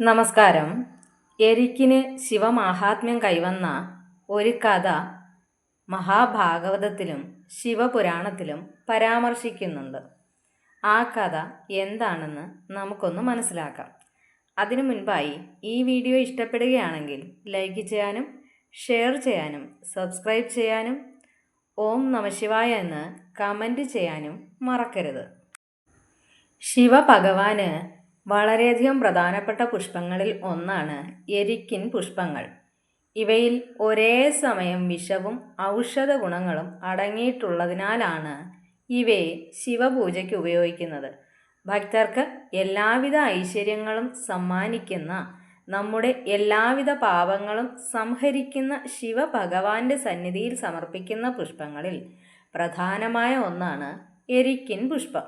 നമസ്കാരം. എരിക്കിന് ശിവമാഹാത്മ്യം കൈവന്ന ഒരു കഥ മഹാഭാഗവതത്തിലും ശിവപുരാണത്തിലും പരാമർശിക്കുന്നുണ്ട്. ആ കഥ എന്താണെന്ന് നമുക്കൊന്ന് മനസ്സിലാക്കാം. അതിനു മുൻപായി ഈ വീഡിയോ ഇഷ്ടപ്പെടുകയാണെങ്കിൽ ലൈക്ക് ചെയ്യാനും ഷെയർ ചെയ്യാനും സബ്സ്ക്രൈബ് ചെയ്യാനും ഓം നമശിവായ എന്ന് കമന്റ് ചെയ്യാനും മറക്കരുത്. ശിവഭഗവാന് വളരെയധികം പ്രധാനപ്പെട്ട പുഷ്പങ്ങളിൽ ഒന്നാണ് എരിക്കിൻ പുഷ്പങ്ങൾ. ഇവയിൽ ഒരേ സമയം വിഷവും ഔഷധ ഗുണങ്ങളും അടങ്ങിയിട്ടുള്ളതിനാലാണ് ഇവയെ ശിവപൂജയ്ക്ക് ഉപയോഗിക്കുന്നത്. ഭക്തർക്ക് എല്ലാവിധ ഐശ്വര്യങ്ങളും സമ്മാനിക്കുന്ന നമ്മുടെ എല്ലാവിധ പാപങ്ങളും സംഹരിക്കുന്ന ശിവഭഗവാന്റെ സന്നിധിയിൽ സമർപ്പിക്കുന്ന പുഷ്പങ്ങളിൽ പ്രധാനമായ ഒന്നാണ് എരിക്കിൻ പുഷ്പം.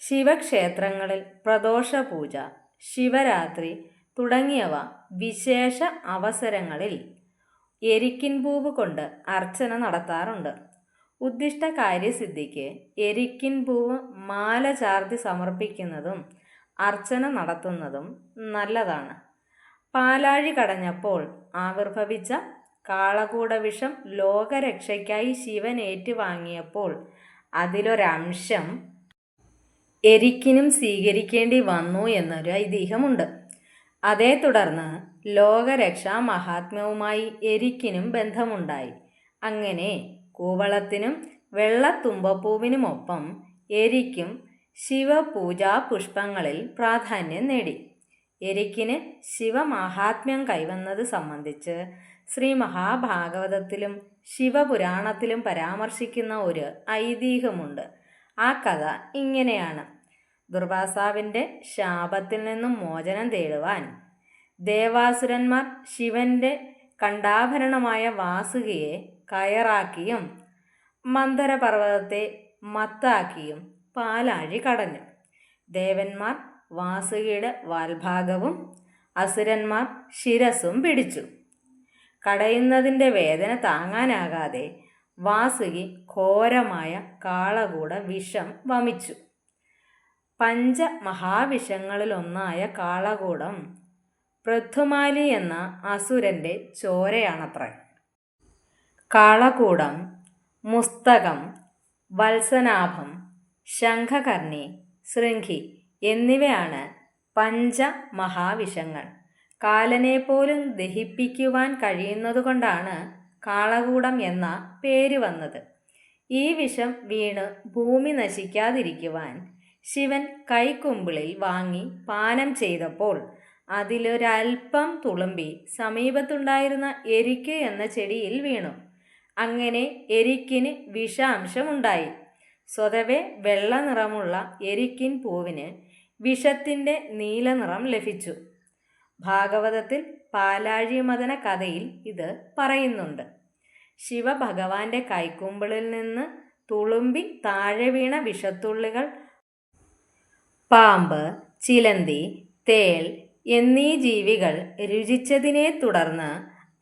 ശിവക്ഷേത്രങ്ങളിൽ പ്രദോഷപൂജ ശിവരാത്രി തുടങ്ങിയവ വിശേഷ അവസരങ്ങളിൽ എരിക്കിൻ പൂവ് കൊണ്ട് അർച്ചന നടത്താറുണ്ട്. ഉദ്ദിഷ്ട കാര്യസിദ്ധിക്ക് എരിക്കിൻ പൂവ് മാല ചാർത്തി സമർപ്പിക്കുന്നതും അർച്ചന നടത്തുന്നതും നല്ലതാണ്. പാലാഴി കടഞ്ഞപ്പോൾ ആവിർഭവിച്ച കാളകൂട വിഷം ലോകരക്ഷയ്ക്കായി ശിവൻ ഏറ്റുവാങ്ങിയപ്പോൾ അതിലൊരംശം എരിക്കിനും സ്വീകരിക്കേണ്ടി വന്നു എന്നൊരു ഐതിഹ്യമുണ്ട്. അതേ തുടർന്ന് ലോകരക്ഷാ മഹാത്മ്യവുമായി എരിക്കിനും ബന്ധമുണ്ടായി. അങ്ങനെ കൂവളത്തിനും വെള്ളത്തുമ്പപ്പൂവിനുമൊപ്പം എരിക്കും ശിവപൂജാ പുഷ്പങ്ങളിൽ പ്രാധാന്യം നേടി. എരിക്കിന് ശിവമാഹാത്മ്യം കൈവന്നത് സംബന്ധിച്ച് ശ്രീ മഹാഭാഗവതത്തിലും ശിവപുരാണത്തിലും പരാമർശിക്കുന്ന ഒരു ഐതിഹ്യമുണ്ട്. ആ കഥ ഇങ്ങനെയാണ്. ദുർവാസാവിന്റെ ശാപത്തിൽ നിന്നും മോചനം തേടുവാൻ ദേവാസുരന്മാർ ശിവന്റെ കണ്ടാഭരണമായ വാസുകയെ കയറാക്കിയും മന്ദരപർവതത്തെ മത്താക്കിയും പാലാഴി കടഞ്ഞു. ദേവന്മാർ വാസുകയുടെ വാൽഭാഗവും അസുരന്മാർ ശിരസും പിടിച്ചു. കടയുന്നതിന്റെ വേദന താങ്ങാനാകാതെ വാസുകി ഘോരമായ കാളകൂട വിഷം വമിച്ചു. പഞ്ചമഹാവിഷങ്ങളിലൊന്നായ കാളകൂടം പൃഥുമാലി എന്ന അസുരന്റെ ചോരയാണത്രേ. കാളകൂടം മുസ്തകം വത്സനാഭം ശംഖകർണി ശൃംഖി എന്നിവയാണ് പഞ്ചമഹാവിഷങ്ങൾ കാലനെ പോലും ദഹിപ്പിക്കുവാൻ കഴിയുന്നതുകൊണ്ടാണ് കാളകൂടം എന്ന പേര് വന്നത്. ഈ വിഷം വീണ് ഭൂമി നശിക്കാതിരിക്കുവാൻ ശിവൻ കൈക്കുമ്പിളിൽ വാങ്ങി പാനം ചെയ്തപ്പോൾ അതിലൊരൽപ്പം തുളുമ്പി സമീപത്തുണ്ടായിരുന്ന എരിക്ക് എന്ന ചെടിയിൽ വീണു. അങ്ങനെ എരിക്കിന് വിഷാംശമുണ്ടായി. സ്വതവേ വെള്ള നിറമുള്ള എരിക്കിൻ പൂവിന് വിഷത്തിന്റെ നീലനിറം ലഭിച്ചു. ഭാഗവതത്തിൽ പാലാഴിമദന കഥയിൽ ഇത് പറയുന്നുണ്ട്. ശിവഭഗവാന്റെ കൈക്കുമ്പിളിൽ നിന്ന് തുളുമ്പി താഴെ വീണ വിഷത്തുള്ളികൾ പാമ്പ് ചിലന്തി തേൽ എന്നീ ജീവികൾ രുചിച്ചതിനെ തുടർന്ന്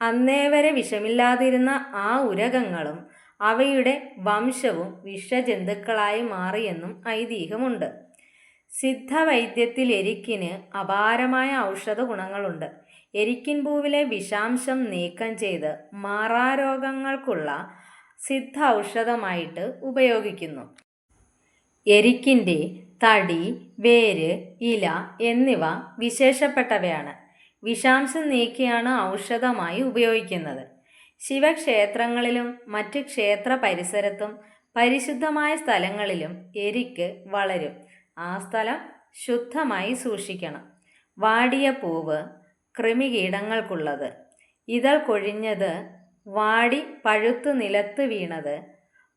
അന്നേവരെ വിഷമില്ലാതിരുന്ന ആ ഉരകങ്ങളും അവയുടെ വംശവും വിഷജന്തുക്കളായി മാറിയെന്നും ഐതിഹ്യമുണ്ട്. സിദ്ധവൈദ്യത്തിൽ എരിക്കിന് അപാരമായ ഔഷധ ഗുണങ്ങളുണ്ട് എരിക്കിൻ പൂവിലെ വിഷാംശം നീക്കം ചെയ്ത് മാറാരോഗങ്ങൾക്കുള്ള സിദ്ധ ഔഷധമായിട്ട് ഉപയോഗിക്കുന്നു. എരിക്കിന്റെ തടി വേര് ഇല എന്നിവ വിശേഷപ്പെട്ടവയാണ്. വിഷാംശം നീക്കിയാണ് ഔഷധമായി ഉപയോഗിക്കുന്നത്. ശിവക്ഷേത്രങ്ങളിലും മറ്റ് ക്ഷേത്ര പരിസരത്തും പരിശുദ്ധമായ സ്ഥലങ്ങളിലും എരിക്ക് വളരും. ആ സ്ഥലം ശുദ്ധമായി സൂക്ഷിക്കണം. വാടിയ പൂവ് കൃമികീടങ്ങൾക്കുള്ളത്. ഇതൾ കൊഴിഞ്ഞത് വാടി പഴുത്ത് നിലത്ത് വീണത്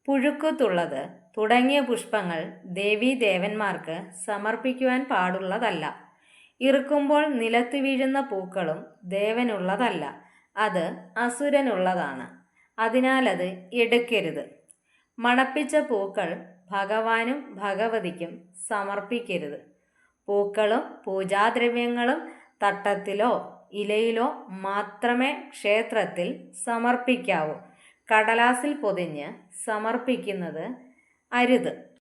പുഴുക്കുത്തുള്ളത് തുടങ്ങിയ പുഷ്പങ്ങൾ ദേവീദേവന്മാർക്ക് സമർപ്പിക്കുവാൻ പാടുള്ളതല്ല. ഇറുക്കുമ്പോൾ നിലത്ത് വീഴുന്ന പൂക്കളും ദേവനുള്ളതല്ല. അത് അസുരനുള്ളതാണ്. അതിനാലത് അത് എടുക്കരുത്. മണപ്പിച്ച പൂക്കൾ ഭഗവാനും ഭഗവതിക്കും സമർപ്പിക്കരുത്. പൂക്കളും പൂജാദ്രവ്യങ്ങളും തട്ടത്തിലോ ഇലയിലോ മാത്രമേ ക്ഷേത്രത്തിൽ സമർപ്പിക്കാവൂ. കടലാസിൽ പൊതിഞ്ഞ് സമർപ്പിക്കുന്നത് അരുത്.